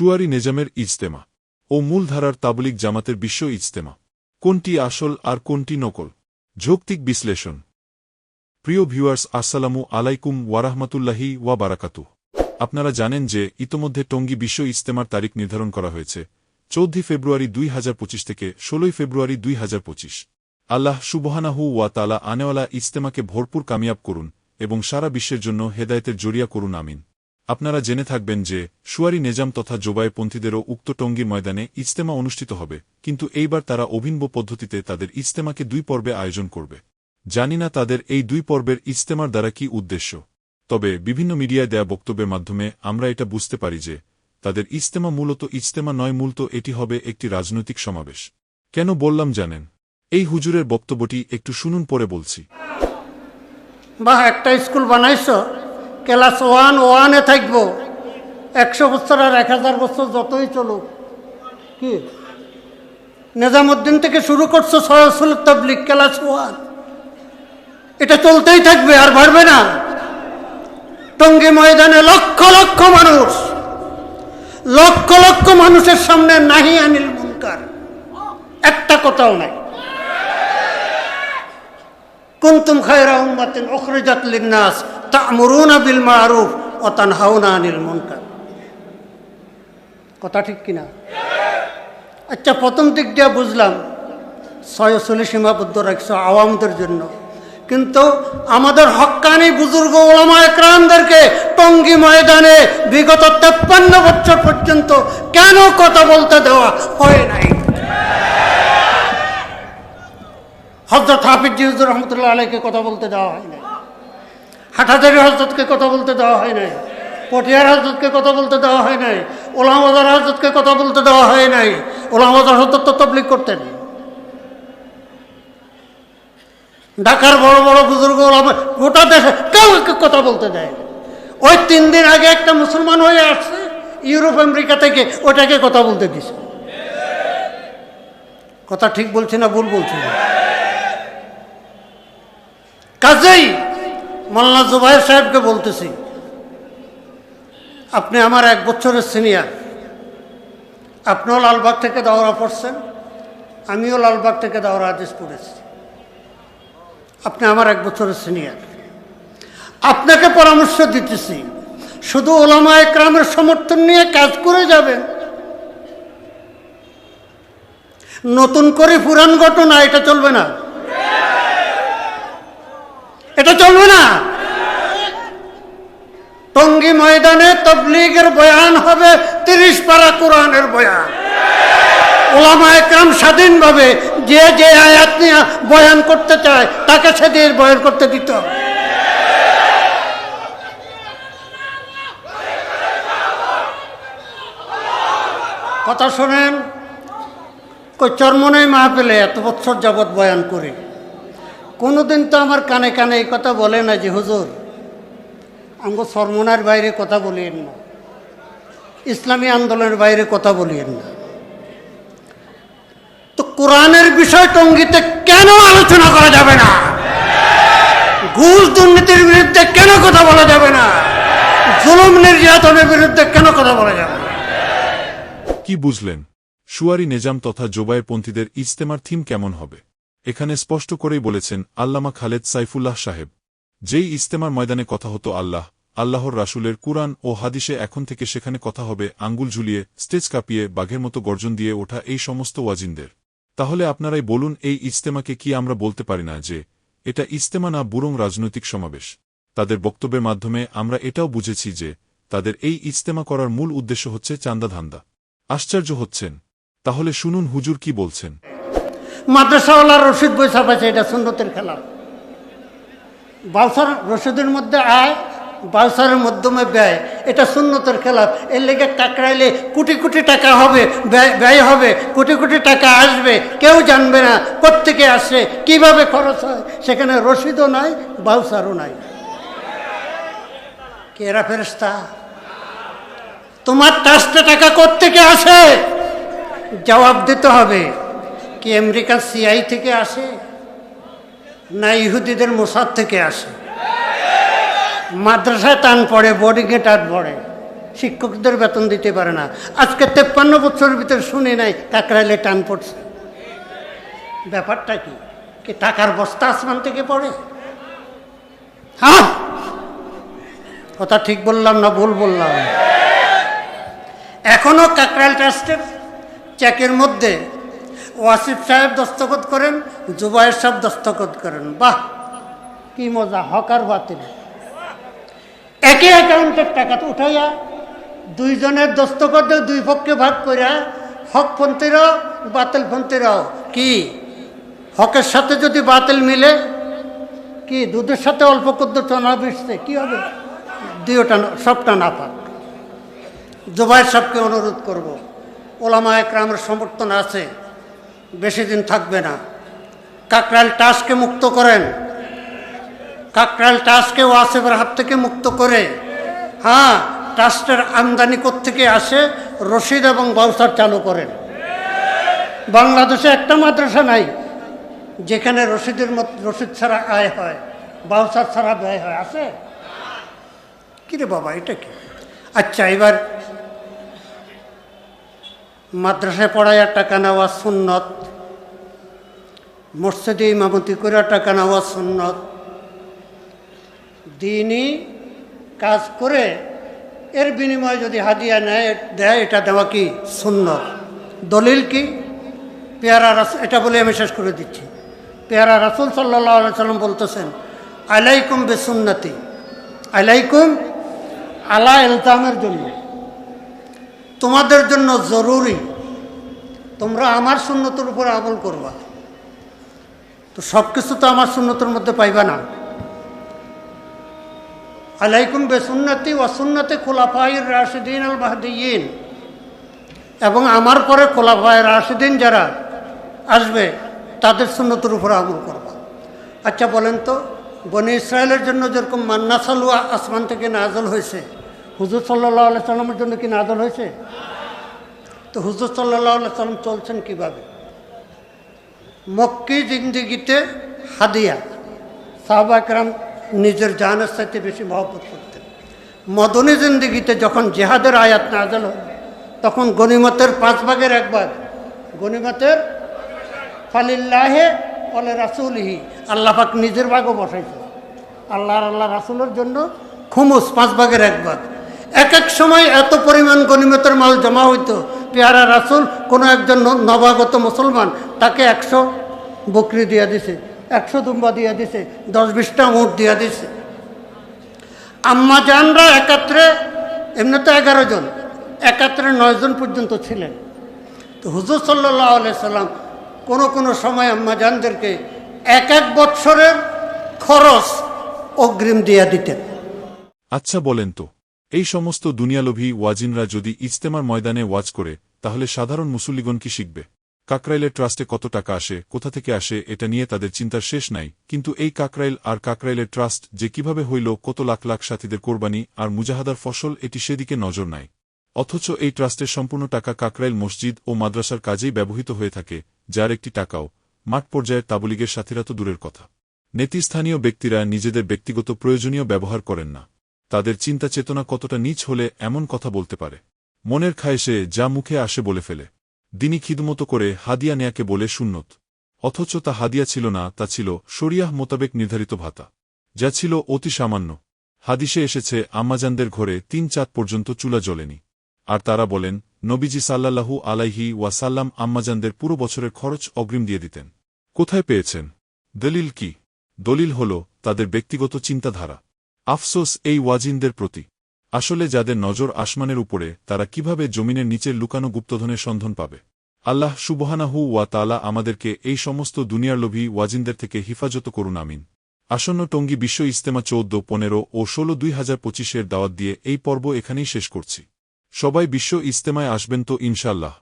সুয়ারি নেজামের ইজতেমা ও মূলধারার তাবলিক জামাতের বিশ্ব ইজতেমা। কোনটি আসল আর কোনটি নকল? যৌক্তিক বিশ্লেষণ। প্রিয় ভিউয়ার্স, আসসালামু আলাইকুম ওয়ারাহমাতুল্লাহি ওয়া বারাকাতু আপনারা জানেন যে ইতোমধ্যে টঙ্গী বিশ্ব ইজতেমার তারিখ নির্ধারণ করা হয়েছে চৌদ্দ ফেব্রুয়ারি দুই হাজার পঁচিশ থেকে ষোলোই ফেব্রুয়ারি দুই হাজার পঁচিশ। আল্লাহ সুবহানাহু ওয়া তালা আনেওয়ালা ইজতেমাকে ভরপুর কামিয়াব করুন এবং সারা বিশ্বের জন্য হেদায়তের জরিয়া করুন, আমিন। আপনারা জেনে থাকবেন যে, সুয়ারি নেজাম তথা জোবায়েপন্থীদেরও উক্ত টঙ্গীর ময়দানে ইজতেমা অনুষ্ঠিত হবে, কিন্তু এইবার তারা অভিনব পদ্ধতিতে তাদের ইজতেমাকে দুই পর্বে আয়োজন করবে। জানি না তাদের এই দুই পর্বের ইজতেমার দ্বারা কি উদ্দেশ্য। তবে বিভিন্ন মিডিয়ায় দেয়া বক্তব্যের মাধ্যমে আমরা এটা বুঝতে পারি যে, তাদের ইজতেমা মূলত ইজতেমা নয়, মূলত এটি হবে একটি রাজনৈতিক সমাবেশ। কেন বললাম জানেন? এই হুজুরের বক্তব্যটি একটু শুনুন, পরে বলছি। বা একটা স্কুল বানাইছো। ক্লাস ওয়ান, ওয়ানে থাকব। একশো বছর আর এক হাজার বছর যতই চলুক। কি? নিজামুদ্দিন থেকে শুরু করছ সরাসরি তাবলিক ক্লাস ওয়ান। এটা চলতেই থাকবে, আর বাড়বে না। টঙ্গী ময়দানে লক্ষ লক্ষ মানুষ, লক্ষ লক্ষ মানুষের সামনে নাহি আনিল মুনকার। একটা কথাও নাই। কুনতুম খায়রা উম্মাতিন উখরিজাত লিন-নাস তা'মুরুনা বিল মা'রুফ ওয়া তানহাউনা আনিল মুনকার। কথা ঠিক কিনা? আচ্ছা প্রথম দিক দিয়ে বুঝলাম ছয়সলি সীমাবদ্ধ রাখছো আওয়ামদের জন্য। কিন্তু আমাদের হক্কানি বুজুর্গ ওলামা একরামদেরকে টঙ্গী ময়দানে বিগত তেপ্পান্ন বছর পর্যন্ত কেন কথা বলতে দেওয়া হয় নাই? হজরত হাফিজ জিহুজুর রহমতুল্লাহ আলাইকে কথা বলতে দেওয়া হয় নাই। হাটাজারি হজরতকে কথা বলতে দেওয়া হয় নাই। পটিয়ার হজরতকে কথা বলতে দেওয়া হয় নাই। ওলামাদার হজরতকে কথা বলতে দেওয়া হয় নাই। ওলামাদার হজরত তো তবলিক করতেন। ঢাকার বড় বড় বুজুর্গ গোটা দেশে কেউ কথা বলতে দেয় ওই তিন দিন আগে একটা মুসলমান হয়ে আসছে, ইউরোপ, আমেরিকা থেকে ওটাকে কথা বলতে দিছে। কথা ঠিক বলছি না ভুল বলছি না? কাজেই মোল্লা জুবাইর সাহেবকে বলতেছি, আপনি আমার এক বছরের সিনিয়র, আপনিও লালবাগ থেকে দাওরা পড়ছেন, আমিও লালবাগ থেকে দাওরা আদেশ পড়েছি আপনি আমার এক বছরের সিনিয়র। আপনাকে পরামর্শ দিতেছি, শুধু ওলামা একরামের সমর্থন নিয়ে কাজ করে যাবেন। নতুন করে পুরান ঘটনা, এটা চলবে না। এটা চলবে না। টঙ্গী ময়দানে তবলিগের বয়ান হবে, তিরিশ পারা কোরআনের বয়ান। ওলামা একরাম স্বাধীনভাবে যে যে আয়াত নিয়ে বয়ান করতে চায়, তাকে সেদিন বয়ান করতে দিত কথা শোনেন, কই চরমনাই মাহফিলে এত বছর যাবৎ বয়ান করি। কোনোদিন তো আমার কানে কানে এই কথা বলে না যে, হুজুর, আমগো সরমনার বাইরে কথা বলিয়েন না। ইসলামী আন্দোলনের বাইরে কথা বলিয়েন না। তো কোরআনের বিষয় টঙ্গিতে কেন আলোচনা করা যাবে না? ঘুষ দুর্নীতির বিরুদ্ধে কেন কথা বলা যাবে না? জুলুম নির্যাতনের বিরুদ্ধে কেন কথা বলা যাবে কি বুঝলেন? সুয়ারি নেজাম তথা জোবায়েরপন্থীদের ইজতেমার থিম কেমন হবে? এখানে স্পষ্ট করেই বলেছেন আল্লামা খালেদ সাইফুল্লাহ সাহেব। যেই ইজতেমার ময়দানে কথা হতো আল্লাহ, আল্লাহর রাসুলের কুরআন ও হাদিসে এখন থেকে সেখানে কথা হবে, আঙ্গুল ঝুলিয়ে, স্টেজ কাঁপিয়ে, বাঘের মতো গর্জন দিয়ে ওঠা এই সমস্ত ওয়াজিনদের। তাহলে আপনারাই বলুন এই ইজতেমাকে কি আমরা বলতে পারি না যে, এটা ইজতেমা না বুরং রাজনৈতিক সমাবেশ। তাদের বক্তব্যের মাধ্যমে আমরা এটাও বুঝেছি যে, তাদের এই ইজতেমা করার মূল উদ্দেশ্য হচ্ছে চান্দা ধান্দা আশ্চর্য হচ্ছেন। তাহলে শুনুন হুজুর কি বলছেন। মাদ্রাসাওয়ালার রশিদ বই ছাপাইছে, এটা সুন্নতের খেলা। বাউসার রশিদের মধ্যে আয় বাউসারের মাধ্যমে ব্যয়। এটা সুন্নতের খেলা। এর লেগে কাকড়াইলে কোটি কোটি টাকা হবে, ব্যয় হবে, কোটি কোটি টাকা আসবে। কেউ জানবে না কোত্থেকে আসে, কীভাবে খরচ হয়। সেখানে রশিদও নাই বাউসারও নাই। কেরা ফেরস্তা তোমার ট্রাস্টে টাকা কোত্থেকে আসে? জবাব দিতে হবে। কি আমেরিকার সিআই থেকে আসে? না ইহুদিদের মোসাদ থেকে আসে? মাদ্রাসায় টান পড়ে, বোর্ডিংয়ে টান পড়ে, শিক্ষকদের বেতন দিতে পারে না। আজকে তেপ্পান্ন বছরের ভিতরে শুনি নাই, কাকরাইলে টান পড়ছে। ব্যাপারটা কি? কি টাকার বস্তা আসমান থেকে পড়ে? হ্যাঁ? কথা ঠিক বললাম না ভুল বললাম? এখনও কাকরাইল ট্রাস্টের চেকের মধ্যে ওয়াসিফ সাহেব দস্তখত করেন জুবাইর সাহেব দস্তখত করেন। বাহ, কি মজা হকার বাতিল। একই অ্যাকাউন্টের টাকা তো উঠাইয়া দুইজনের দস্তখত দুই পক্ষে ভাগ করিয়া হকপন্থীরাও বাতিলপন্থীরাও কি? হকের সাথে যদি বাতিল মিলে, কি দুধের সাথে অল্প কদ্দ টানা মিশছে কি হবে? দুইটা সবটা না পাক। জুবাইর সাহেবকে অনুরোধ করব। ওলামা একরামের সমর্থন আছে। বেশি দিন থাকবে না। কাকরাল টাসকে মুক্ত করেন। কাকরাইল টাসকে ওয়াসেফের হাত থেকে মুক্ত করে। হ্যাঁ ট্রাস্টের আমদানি থেকে আসে? রশিদ এবং বাউসার চালু করেন। বাংলাদেশে একটা মাদ্রাসা নাই, যেখানে রশিদের মত রশিদ ছাড়া আয় হয়, বাউসার ছাড়া ব্যয় হয়। আছে? কিরে বাবা, এটা কি? আচ্ছা এবার মাদ্রাসায় পড়াইয়া টাকা নেওয়া সুন্নত, মসজিদে ইমামতি করে টাকা নেওয়া সুন্নত, দিনই কাজ করে এর বিনিময়ে যদি হাদিয়া নেয়, দেয়, এটা দেওয়া কি সুন্নত? দলিল কি? পেয়ারা রাস এটা বলে আমি শেষ করে দিচ্ছি। পেয়ারা রাসুল সাল্লাহ সাল্লাম বলতেছেন, আলাইকুম বেসুন্নতি। আলাইকুম আলা এলতামের জন্য তোমাদের জন্য জরুরি। তোমরা আমার সুন্নতের উপর আমল করবা। তো সব কিছু তো আমার সুন্নতের মধ্যে পাইবা না। আলাইকুম বেসুন্নতি ওয়াসুন্নতি খোলাফাইর রাশিদিন আল মাহদিন এবং আমার পরে খোলাফায় রাশিদিন যারা আসবে, তাদের সুন্নতের উপরে আমল করবা। আচ্ছা বলেন তো, বনি ইসরায়েলের জন্য যেরকম মান্না সালুয়া আসমান থেকে নাজল হয়েছে হুজুর সাল্লাহ আলাই সাল্লামের জন্য কি নাজল হয়েছে? তো হুজুর সাল্লাহ আলাই সাল্লাম চলছেন কীভাবে? মক্কি জিন্দিগিতে হাদিয়া। সাহবাকরাম নিজের জানের সাথে বেশি মহব্বত করতেন। মদনী জিন্দিগিতে যখন জেহাদের আয়াত নাজল হল তখন গনিমতের পাঁচ ভাগের এক ভাগ। গনিমতের, ফালিল্লাহে বলে রাসুলহি। আল্লাহ পাক নিজের ভাগও বসাইছে আল্লাহর আল্লাহ রাসুলের জন্য খুমুস পাঁচ ভাগের এক ভাগ। এক এক সময় এত পরিমাণ গনিমতের মাল জমা হইতো। পেয়ারা রাসুল, কোনো একজন নবাগত মুসলমান তাকে একশো বকরি দিয়া দিছে, একশো দুম্বা দিয়া দিছে, দশ বিশটা উঁট দিয়া দিছে। আম্মা জানরা একাত্রে এমনি তো এগারো জন, একাত্রে নয় জন পর্যন্ত ছিলেন। তো হুজুর সাল্লাহ সাল্লাম কোনো কোনো সময় আম্মা জানদেরকে এক এক বৎসরের খরচ অগ্রিম দিয়া দিতেন। আচ্ছা বলেন তো এই সমস্ত দুনিয়ালোভী ওয়াজিনরা যদি ইজতেমার ময়দানে ওয়াজ করে, তাহলে সাধারণ মুসল্লিগণ কি শিখবে? কাকরাইলের ট্রাস্টে কত টাকা আসে, কোথা থেকে আসে, এটা নিয়ে তাদের চিন্তার শেষ নাই। কিন্তু এই কাকরাইল আর কাকরাইলের ট্রাস্ট যে কীভাবে হইল, কত লাখ লাখ সাথীদের কোরবানি আর মুজাহাদার ফসল, এটি সেদিকে নজর নাই। অথচ এই ট্রাস্টের সম্পূর্ণ টাকা কাকরাইল মসজিদ ও মাদ্রাসার কাজেই ব্যবহৃত হয়ে থাকে, যার একটি টাকাও। মাঠ পর্যায়ের তাবলিগের সাথীরা তো দূরের কথা। নেতিস্থানীয় ব্যক্তিরা নিজেদের ব্যক্তিগত প্রয়োজনীয় ব্যবহার করেন না। তাদের চিন্তা চেতনা কতটা নিচ হলে এমন কথা বলতে পারে। মনের খায়েসে যা মুখে আসে বলে ফেলে। দিনই খিদমতো করে হাদিয়া নেয়াকে বলে শূন্যত অথচ তা হাদিয়া ছিল না, তা ছিল শরিয়াহ মোতাবেক নির্ধারিত ভাতা, যা ছিল অতি সামান্য। হাদিসে এসেছে, আম্মাজানদের ঘরে তিন চাঁদ পর্যন্ত চুলা জ্বলেনি। আর তারা বলেন, নবীজি সাল্লাল্লাহু আলাইহি ওয়াসাল্লাম আম্মাজানদের পুরো বছরের খরচ অগ্রিম দিয়ে দিতেন। কোথায় পেয়েছেন? দলিল কি? দলিল হল তাদের ব্যক্তিগত চিন্তাধারা। আফসোস এই ওয়াজিনদের প্রতি। আসলে যাদের নজর আসমানের উপরে, তারা কীভাবে জমিনের নিচের লুকানো গুপ্তধনের সন্ধান পাবে? আল্লাহ সুবহানাহু ওয়া তালা আমাদেরকে এই সমস্ত দুনিয়ার লোভী ওয়াজিনদের থেকে হিফাজত করুন, আমিন। আসন্ন টঙ্গী বিশ্ব ইস্তেমা চৌদ্দ, পনেরো ও ষোলো দুই হাজার পঁচিশের দাওয়াত দিয়ে এই পর্ব এখানেই শেষ করছি। সবাই বিশ্ব ইস্তেমায় আসবেন তো ইনশাল্লাহ